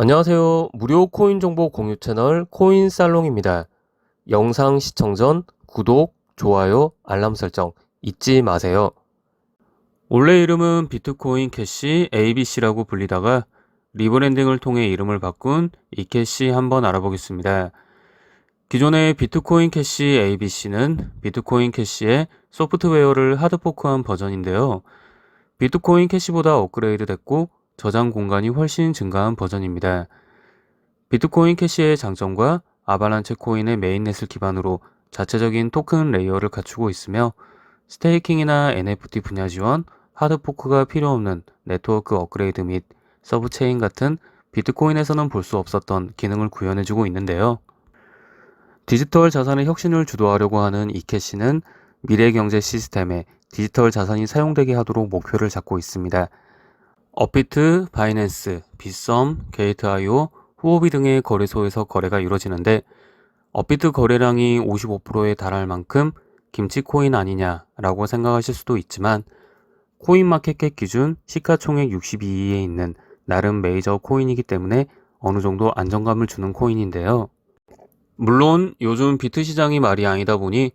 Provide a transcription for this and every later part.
안녕하세요. 무료 코인 정보 공유 채널 코인 살롱입니다. 영상 시청 전 구독, 좋아요, 알람 설정 잊지 마세요. 원래 이름은 비트코인 캐시 ABC라고 불리다가 리브랜딩을 통해 이름을 바꾼 이캐시 한번 알아보겠습니다. 기존의 비트코인 캐시 ABC는 비트코인 캐시의 소프트웨어를 하드포크한 버전인데요. 비트코인 캐시보다 업그레이드 됐고 저장 공간이 훨씬 증가한 버전입니다. 비트코인 캐시의 장점과 아바란체 코인의 메인넷을 기반으로 자체적인 토큰 레이어를 갖추고 있으며 스테이킹이나 NFT 분야 지원, 하드포크가 필요 없는 네트워크 업그레이드 및 서브체인 같은 비트코인에서는 볼 수 없었던 기능을 구현해주고 있는데요. 디지털 자산의 혁신을 주도하려고 하는 이 캐시는 미래 경제 시스템에 디지털 자산이 사용되게 하도록 목표를 잡고 있습니다. 업비트, 바이낸스, 빗썸, 게이트.io, 후오비 등의 거래소에서 거래가 이루어지는데 업비트 거래량이 55%에 달할 만큼 김치 코인 아니냐라고 생각하실 수도 있지만 코인마켓캡 기준 시가총액 62위에 있는 나름 메이저 코인이기 때문에 어느 정도 안정감을 주는 코인인데요. 물론 요즘 비트 시장이 말이 아니다 보니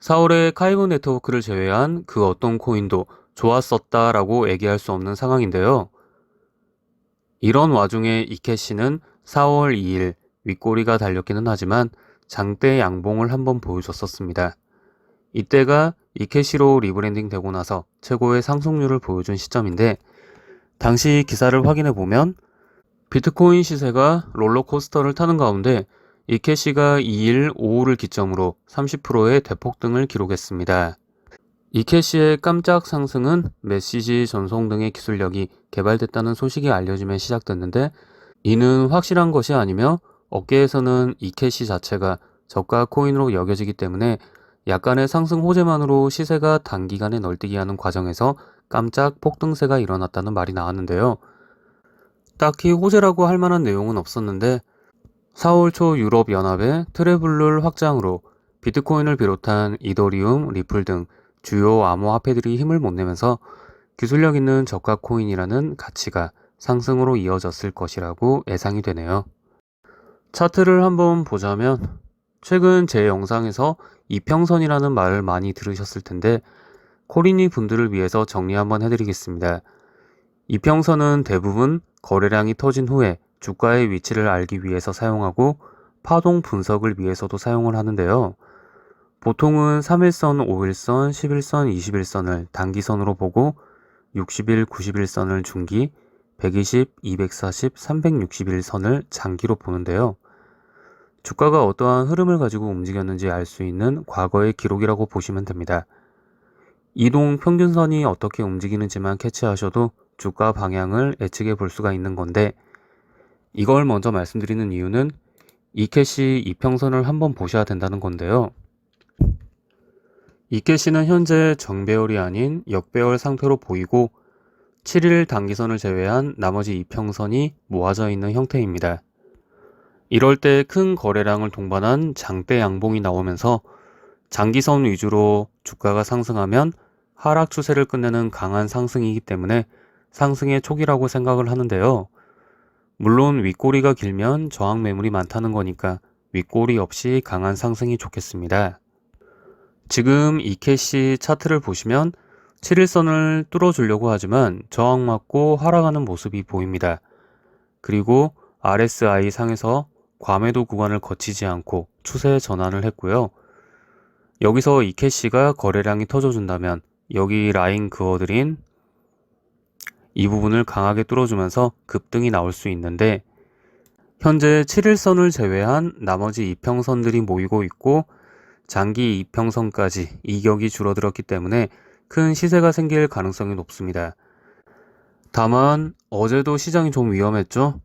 4월에 카이브 네트워크를 제외한 그 어떤 코인도 좋았었다라고 얘기할 수 없는 상황인데요. 이런 와중에 이캐시는 4월 2일 윗꼬리가 달렸기는 하지만 장대 양봉을 한번 보여줬었습니다. 이때가 이캐시로 리브랜딩 되고 나서 최고의 상승률을 보여준 시점인데 당시 기사를 확인해 보면 비트코인 시세가 롤러코스터를 타는 가운데 이캐시가 2일 오후를 기점으로 30%의 대폭등을 기록했습니다. 이캐시의 깜짝 상승은 메시지 전송 등의 기술력이 개발됐다는 소식이 알려지며 시작됐는데 이는 확실한 것이 아니며 업계에서는 이캐시 자체가 저가 코인으로 여겨지기 때문에 약간의 상승 호재만으로 시세가 단기간에 널뛰기 하는 과정에서 깜짝 폭등세가 일어났다는 말이 나왔는데요. 딱히 호재라고 할 만한 내용은 없었는데 4월 초 유럽 연합의 트래블룰 확장으로 비트코인을 비롯한 이더리움, 리플 등 주요 암호화폐들이 힘을 못 내면서 기술력 있는 저가 코인이라는 가치가 상승으로 이어졌을 것이라고 예상이 되네요. 차트를 한번 보자면 최근 제 영상에서 이평선이라는 말을 많이 들으셨을 텐데 코리니 분들을 위해서 정리 한번 해드리겠습니다. 이평선은 대부분 거래량이 터진 후에 주가의 위치를 알기 위해서 사용하고 파동 분석을 위해서도 사용을 하는데요. 보통은 3일선, 5일선, 11선, 21선을 단기선으로 보고 60일, 90일선을 중기, 120, 240, 360일선을 장기로 보는데요. 주가가 어떠한 흐름을 가지고 움직였는지 알 수 있는 과거의 기록이라고 보시면 됩니다. 이동 평균선이 어떻게 움직이는지만 캐치하셔도 주가 방향을 예측해 볼 수가 있는 건데 이걸 먼저 말씀드리는 이유는 이캐시 이평선을 한번 보셔야 된다는 건데요. 이캐시는 현재 정배열이 아닌 역배열 상태로 보이고 7일 단기선을 제외한 나머지 이평선이 모아져 있는 형태입니다. 이럴 때 큰 거래량을 동반한 장대 양봉이 나오면서 장기선 위주로 주가가 상승하면 하락 추세를 끝내는 강한 상승이기 때문에 상승의 초기라고 생각을 하는데요. 물론 윗꼬리가 길면 저항 매물이 많다는 거니까 윗꼬리 없이 강한 상승이 좋겠습니다. 지금 이 캐시 차트를 보시면 7일선을 뚫어주려고 하지만 저항 맞고 하락하는 모습이 보입니다. 그리고 RSI 상에서 과매도 구간을 거치지 않고 추세 전환을 했고요. 여기서 이 캐시가 거래량이 터져준다면 여기 라인 그어드린 이 부분을 강하게 뚫어주면서 급등이 나올 수 있는데 현재 7일선을 제외한 나머지 이평선들이 모이고 있고 장기 이평선까지 이격이 줄어들었기 때문에 큰 시세가 생길 가능성이 높습니다. 다만 어제도 시장이 좀 위험했죠.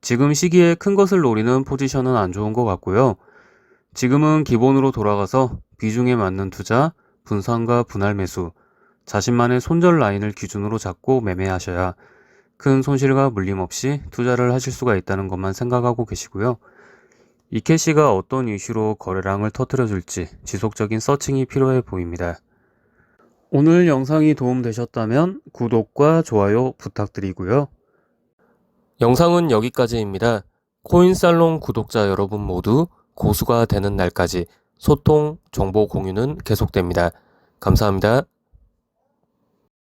지금 시기에 큰 것을 노리는 포지션은 안 좋은 것 같고요. 지금은 기본으로 돌아가서 비중에 맞는 투자, 분산과 분할 매수, 자신만의 손절 라인을 기준으로 잡고 매매하셔야 큰 손실과 물림 없이 투자를 하실 수가 있다는 것만 생각하고 계시고요. 이캐시가 어떤 이슈로 거래량을 터뜨려 줄지 지속적인 서칭이 필요해 보입니다. 오늘 영상이 도움되셨다면 구독과 좋아요 부탁드리고요. 영상은 여기까지입니다. 코인살롱 구독자 여러분 모두 고수가 되는 날까지 소통, 정보 공유는 계속됩니다. 감사합니다.